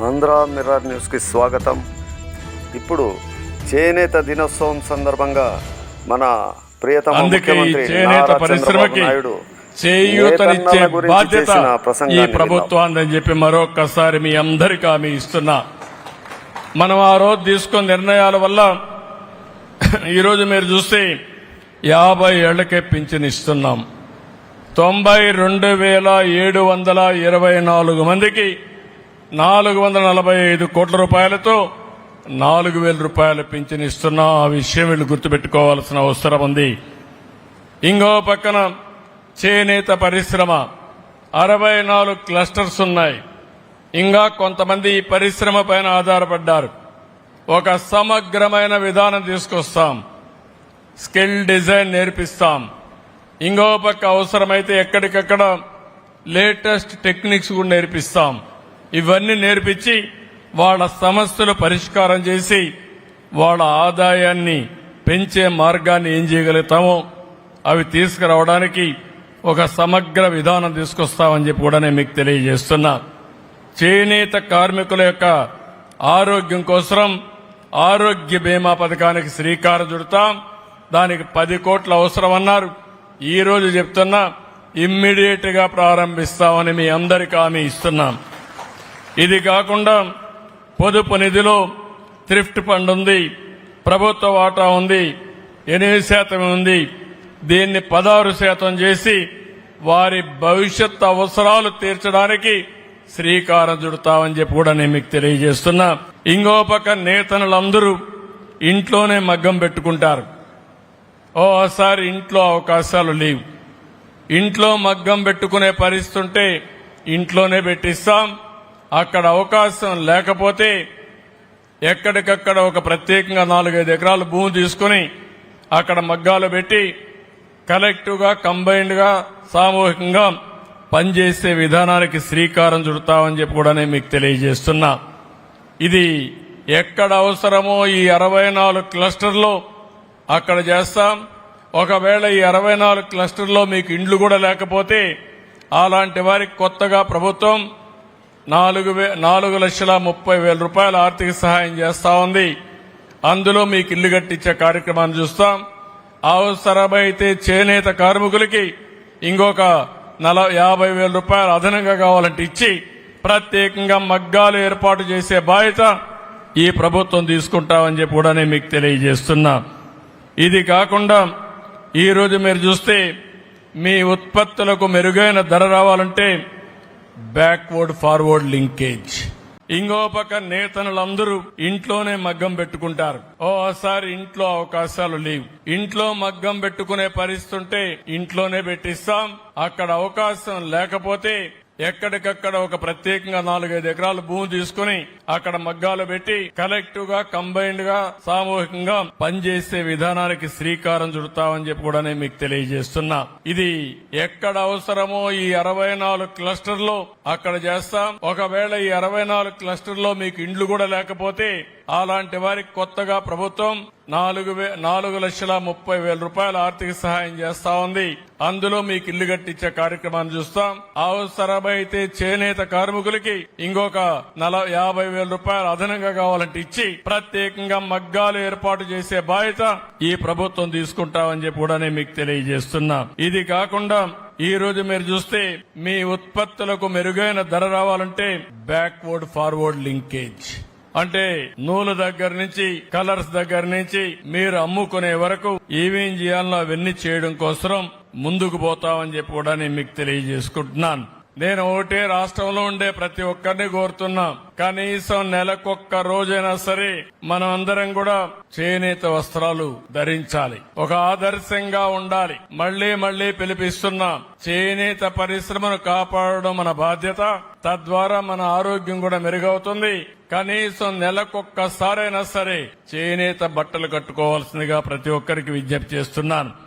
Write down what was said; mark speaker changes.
Speaker 1: Andhra mirror న్యూస్కి స్వాగతం. ఇప్పుడు చేనేత దినోత్సవం సందర్భంగా మన ప్రియతమ ముఖ్యమంత్రి నారా చంద్రబాబు నాయుడు
Speaker 2: చేయూతనిచ్చే బాధ్యత ఈ ప్రభుత్వాన్ని చెప్పి మరొక్కసారి మీ అందరికీ హామీ ఇస్తున్నా. మనం ఆ రోజు తీసుకున్న నిర్ణయాల వల్ల ఈరోజు మీరు చూస్తే యాభై ఏళ్ళకే పింఛన్ ఇస్తున్నాం. తొంభై రెండు వేల ఏడు వందల ఇరవై నాలుగు మందికి నాలుగు వందల నలభై ఐదు కోట్ల రూపాయలతో నాలుగు వేల రూపాయల పింఛన్ ఇస్తున్నా. ఆ విషయం వీళ్ళు గుర్తుపెట్టుకోవాల్సిన అవసరం ఉంది. ఇంకో పక్కన చేనేత పరిశ్రమ. అరవై నాలుగు క్లస్టర్స్ ఉన్నాయి. ఇంకా కొంతమంది ఈ పరిశ్రమ పైన ఆధారపడ్డారు. ఒక సమగ్రమైన విధానం తీసుకొస్తాం. స్కిల్ డిజైన్ నేర్పిస్తాం. ఇంకో పక్క అవసరమైతే ఎక్కడికక్కడ లేటెస్ట్ టెక్నిక్స్ కూడా నేర్పిస్తాం. ఇవన్నీ నేర్పించి వాళ్ళ సమస్యలు పరిష్కారం చేసి వాళ్ళ ఆదాయాన్ని పెంచే మార్గాన్ని ఏం చేయగలుగుతామో అవి తీసుకురావడానికి ఒక సమగ్ర విధానం తీసుకొస్తామని చెప్పి కూడా నేను మీకు తెలియజేస్తున్నా. చేనేత కార్మికుల యొక్క ఆరోగ్యం కోసం ఆరోగ్య బీమా పథకానికి శ్రీకారం చుడతాం. దానికి పది కోట్ల అవసరమన్నారు ఈరోజు ఈ రోజు చెప్తున్నా ఇమ్మీడియట్గా ప్రారంభిస్తామని మీ అందరికీ హామీ ఇస్తున్నాం. ఇది కాకుండా పొదుపు నిధిలో థ్రిఫ్ట్ ఫండ్ ఉంది ప్రభుత్వ వాటా ఉంది ఎనిమిది శాతం ఉంది. దీన్ని పదహారు శాతం చేసి వారి భవిష్యత్ అవసరాలు తీర్చడానికి శ్రీకారం చుడతామని చెప్పి కూడా నేను మీకు తెలియజేస్తున్నా. ఇంకో పక్క నేతనులందరూ ఇంట్లోనే మగ్గం పెట్టుకుంటారు. ఓసారి ఇంట్లో అవకాశాలు లేవు. ఇంట్లో మగ్గం పెట్టుకునే పరిస్థితి ఉంటే ఇంట్లోనే పెట్టిస్తాం. అక్కడ అవకాశం లేకపోతే ఎక్కడికక్కడ ఒక ప్రత్యేకంగా నాలుగైదు ఎకరాలు భూమి తీసుకుని అక్కడ మగ్గాలు పెట్టి కలెక్టివ్గా కంబైన్డ్గా సామూహికంగా పనిచేసే విధానానికి శ్రీకారం చుడతామని చెప్పి కూడా నేను మీకు తెలియజేస్తున్నా. ఇది ఎక్కడ అవసరమో ఈ అరవై నాలుగు క్లస్టర్లో అక్కడ చేస్తాం. ఒకవేళ ఈ అరవై నాలుగు క్లస్టర్లో మీకు ఇండ్లు కూడా లేకపోతే అలాంటి వారికి కొత్తగా ప్రభుత్వం నాలుగు వే నాలుగు లక్షల ముప్పై వేల రూపాయల ఆర్థిక సహాయం చేస్తా ఉంది. అందులో మీకు ఇల్లు కట్టించే కార్యక్రమాన్ని చూస్తాం. అవసరమైతే చేనేత కార్మికులకి ఇంకొక నల యాభై వేల రూపాయలు అదనంగా కావాలంటే ఇచ్చి ప్రత్యేకంగా మగ్గాలు ఏర్పాటు చేసే బాధ్యత ఈ ప్రభుత్వం తీసుకుంటామని చెప్పి కూడా నేను మీకు తెలియజేస్తున్నా. ఇది కాకుండా ఈ రోజు మీరు చూస్తే మీ ఉత్పత్తులకు మెరుగైన ధర రావాలంటే బ్యాక్వర్డ్ ఫార్వర్డ్ లింకేజ్ ఇంకో పక్క నేతనులందరూ ఇంట్లోనే మగ్గం పెట్టుకుంటారు. ఓసారి ఇంట్లో అవకాశాలు లేవు. ఇంట్లో మగ్గం పెట్టుకునే పరిస్థితుంటే ఇంట్లోనే పెట్టిస్తాం. అక్కడ అవకాశం లేకపోతే ఎక్కడికక్కడ ఒక ప్రత్యేకంగా నాలుగైదు ఎకరాల భూమి తీసుకుని అక్కడ మగ్గాలు పెట్టి కలెక్టివ్గా కంబైన్డ్గా సామూహికంగా పనిచేసే విధానానికి శ్రీకారం చుడతామని చెప్పి కూడా నేను మీకు తెలియజేస్తున్నా. ఇది ఎక్కడ అవసరమో ఈ అరవై నాలుగు క్లస్టర్లో అక్కడ చేస్తాం. ఒకవేళ ఈ అరవై నాలుగు క్లస్టర్లో మీకు ఇండ్లు కూడా లేకపోతే అలాంటి వారికి కొత్తగా ప్రభుత్వం నాలుగు వే నాలుగు లక్షల ముప్పై వేల రూపాయల ఆర్థిక సహాయం చేస్తా ఉంది. అందులో మీకు ఇల్లు కట్టించే కార్యక్రమాన్ని చూస్తాం. అవసరమైతే చేనేత కార్మికులకి ఇంకొక నల యాభై వేల రూపాయలు అదనంగా కావాలంటే ఇచ్చి ప్రత్యేకంగా మగ్గాలు ఏర్పాటు చేసే బాధ్యత ఈ ప్రభుత్వం తీసుకుంటామని చెప్పి కూడా నేను మీకు తెలియజేస్తున్నా. ఇది కాకుండా ఈ రోజు మీరు చూస్తే మీ ఉత్పత్తులకు మెరుగైన ధర రావాలంటే బ్యాక్వర్డ్ ఫార్వర్డ్ లింకేజ్. అంటే నూలు దగ్గర నుంచి కలర్స్ దగ్గర నుంచి మీరు అమ్ముకునే వరకు ఏమేం చేయాలో అవన్నీ చేయడం కోసం ముందుకు పోతామని చెప్పి కూడా నేను మీకు తెలియజేసుకుంటున్నాను. నేను ఒకటే రాష్ట్రంలో ఉండే ప్రతి ఒక్కరిని కోరుతున్నా. కనీసం నెలకొక్క రోజైనా సరే మనం అందరం కూడా చేనేత వస్త్రాలు ధరించాలి. ఒక ఆదర్శంగా ఉండాలి. మళ్ళీ మళ్ళీ పిలిపిస్తున్నాం చేనేత పరిశ్రమను కాపాడడం మన బాధ్యత. తద్వారా మన ఆరోగ్యం కూడా మెరుగవుతుంది. కనీసం నెలకొక్కసారైనా సరే చేనేత బట్టలు కట్టుకోవాల్సిందిగా ప్రతి ఒక్కరికి విజ్ఞప్తి చేస్తున్నాను.